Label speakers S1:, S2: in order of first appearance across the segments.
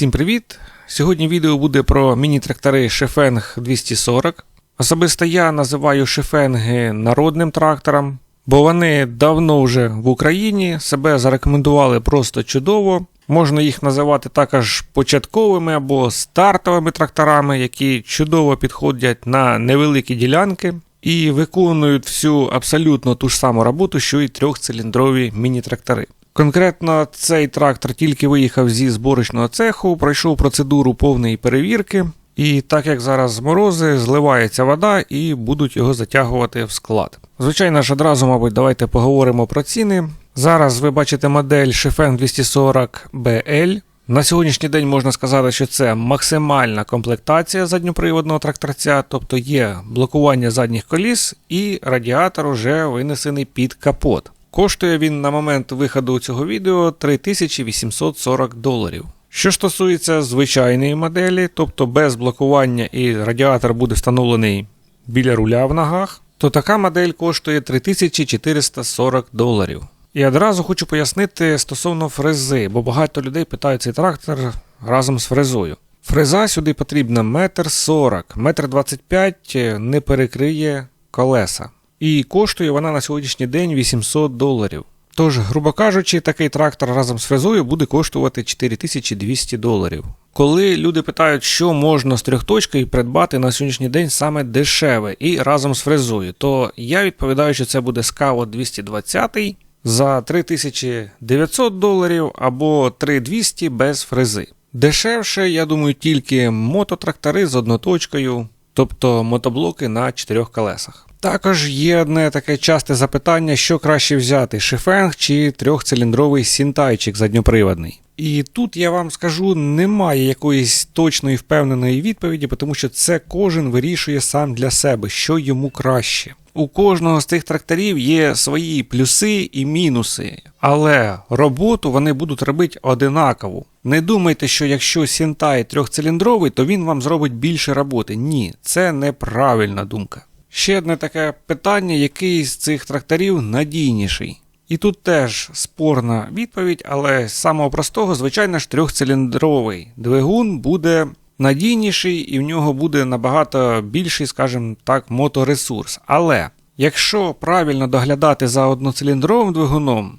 S1: Всім привіт! Сьогодні відео буде про міні-трактори Шефенг 240. Особисто я називаю шефенги народним трактором, бо вони давно вже в Україні себе зарекомендували просто чудово. Можна їх називати також початковими або стартовими тракторами, які чудово підходять на невеликі ділянки і виконують всю абсолютно ту ж саму роботу, що й трьохциліндрові міні-трактори. Конкретно цей трактор тільки виїхав зі зборочного цеху, пройшов процедуру повної перевірки, і так як зараз морози, зливається вода і будуть його затягувати в склад. Звичайно ж, одразу, мабуть, давайте поговоримо про ціни. Зараз ви бачите модель Шефен 240 BL. На сьогоднішній день можна сказати, що це максимальна комплектація задньоприводного тракторця, тобто є блокування задніх коліс і радіатор уже винесений під капот. Коштує він на момент виходу цього відео 3840 доларів. Що стосується звичайної моделі, тобто без блокування і радіатор буде встановлений біля руля в ногах, то така модель коштує 3440 доларів. І одразу хочу пояснити стосовно фрези, бо багато людей питають цей трактор разом з фрезою. Фреза сюди потрібна 1,40 м, 1,25 м не перекриє колеса. І коштує вона на сьогоднішній день 800 доларів. Тож, грубо кажучи, такий трактор разом з фрезою буде коштувати 4200 доларів. Коли люди питають, що можна з трьохточкою придбати на сьогоднішній день саме дешеве і разом з фрезою, то я відповідаю, що це буде Scout 220 за 3900 доларів або 3200 без фрези. Дешевше, я думаю, тільки мототрактори з одноточкою, тобто мотоблоки на чотирьох колесах. Також є одне таке часте запитання, що краще взяти: шифенг чи трьохциліндровий сінтайчик задньоприводний. І тут я вам скажу, немає якоїсь точної впевненої відповіді, тому що це кожен вирішує сам для себе, що йому краще. У кожного з тих тракторів є свої плюси і мінуси, але роботу вони будуть робити одинаково. Не думайте, що якщо Сінтай трьохциліндровий, то він вам зробить більше роботи. Ні, це неправильна думка. Ще одне таке питання, який з цих тракторів надійніший. І тут теж спорна відповідь, але з самого простого, звичайно ж, трьохциліндровий двигун буде надійніший і в нього буде набагато більший, скажімо так, моторесурс. Але якщо правильно доглядати за одноциліндровим двигуном,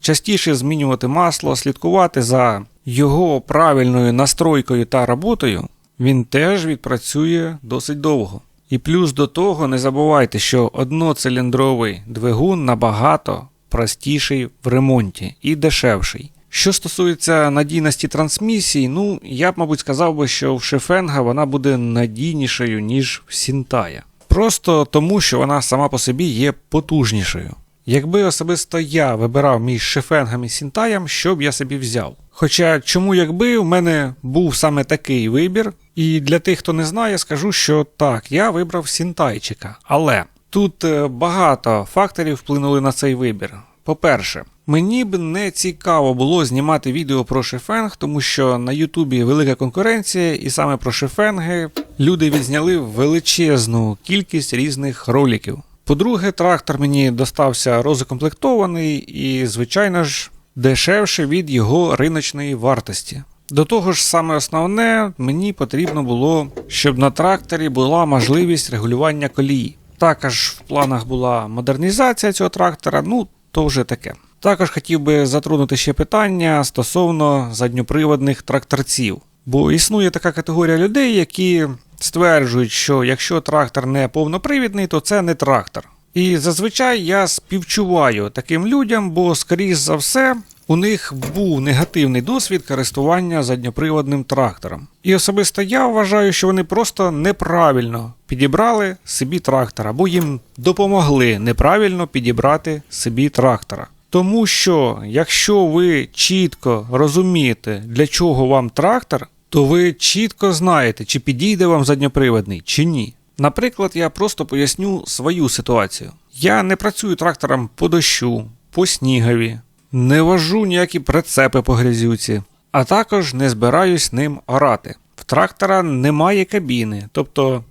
S1: частіше змінювати масло, слідкувати за його правильною настройкою та роботою, він теж відпрацює досить довго. І плюс до того не забувайте, що одноциліндровий двигун набагато простіший в ремонті і дешевший. Що стосується надійності трансмісії, ну я б, мабуть, сказав би, що в Шефенга вона буде надійнішою, ніж в Сінтая. Просто тому, що вона сама по собі є потужнішою. Якби особисто я вибирав між Шефенгом і Сінтаєм, що б я собі взяв? Хоча чому якби в мене був саме такий вибір, і для тих, хто не знає, скажу, що так, я вибрав Сінтайчика. Але тут е, багато факторів вплинули на цей вибір. По-перше, мені б не цікаво було знімати відео про шефенг, тому що на Ютубі велика конкуренція, і саме про шефенги люди відзняли величезну кількість різних роликів. По-друге, трактор мені достався розукомплектований і, звичайно ж, дешевше від його риночної вартості. До того ж, саме основне, мені потрібно було, щоб на тракторі була можливість регулювання колії. Також в планах була модернізація цього трактора, ну то вже таке. Також хотів би затронути ще питання стосовно задньоприводних тракторців. Бо існує така категорія людей, які стверджують, що якщо трактор не повнопривідний, то це не трактор. І зазвичай я співчуваю таким людям, бо, скоріш за все, у них був негативний досвід користування задньоприводним трактором. І особисто я вважаю, що вони просто неправильно підібрали собі трактора, або їм допомогли неправильно підібрати собі трактора. Тому що, якщо ви чітко розумієте, для чого вам трактор, то ви чітко знаєте, чи підійде вам задньоприводний, чи ні. Наприклад, я просто поясню свою ситуацію. Я не працюю трактором по дощу, по снігові, не вожу ніякі прицепи по грязюці, а також не збираюсь ним орати. В трактора немає кабіни, тобто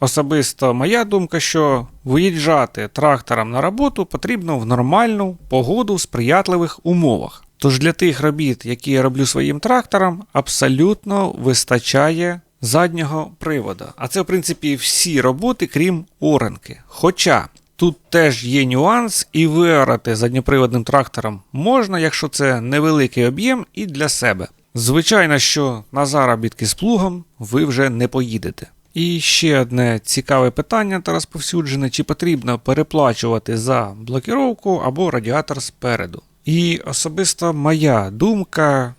S1: особисто моя думка, що виїжджати трактором на роботу потрібно в нормальну погоду в сприятливих умовах. Тож для тих робіт, які я роблю своїм трактором, абсолютно вистачає заднього привода. А це, в принципі, всі роботи, крім оранки. Хоча тут теж є нюанс, і виорати задньоприводним трактором можна, якщо це невеликий об'єм і для себе. Звичайно, що на заробітки з плугом ви вже не поїдете. І ще одне цікаве питання та розповсюджене: чи потрібно переплачувати за блокіровку або радіатор спереду. І особисто моя думка: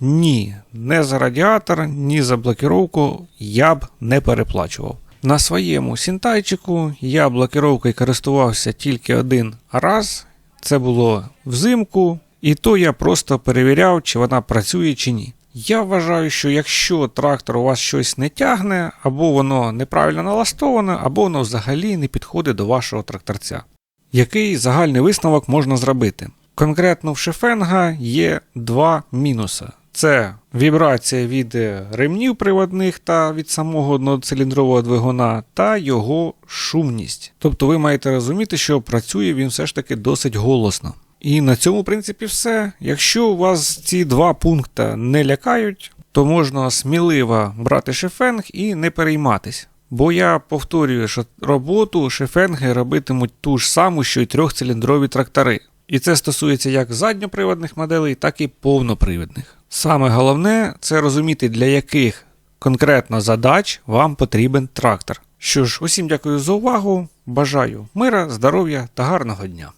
S1: ні, не за радіатор, ні за блокіровку я б не переплачував. На своєму сінтайчику я блокіровкою користувався тільки один раз. Це було взимку, і то я просто перевіряв, чи вона працює чи ні. Я вважаю, що якщо трактор у вас щось не тягне, або воно неправильно налаштоване, або воно взагалі не підходить до вашого тракторця. Який загальний висновок можна зробити? Конкретно в Шефенга є два мінуси: це вібрація від ремнів приводних та від самого одноциліндрового двигуна, та його шумність. Тобто ви маєте розуміти, що працює він все ж таки досить голосно. І на цьому, принципі, все. Якщо у вас ці два пункти не лякають, то можна сміливо брати шефенг і не перейматись. Бо я повторюю, що роботу шефенги робитимуть ту ж саму, що й трьохциліндрові трактори. І це стосується як задньоприводних моделей, так і повнопривідних. Саме головне це розуміти, для яких конкретно задач вам потрібен трактор. Що ж, усім дякую за увагу. Бажаю мира, здоров'я та гарного дня.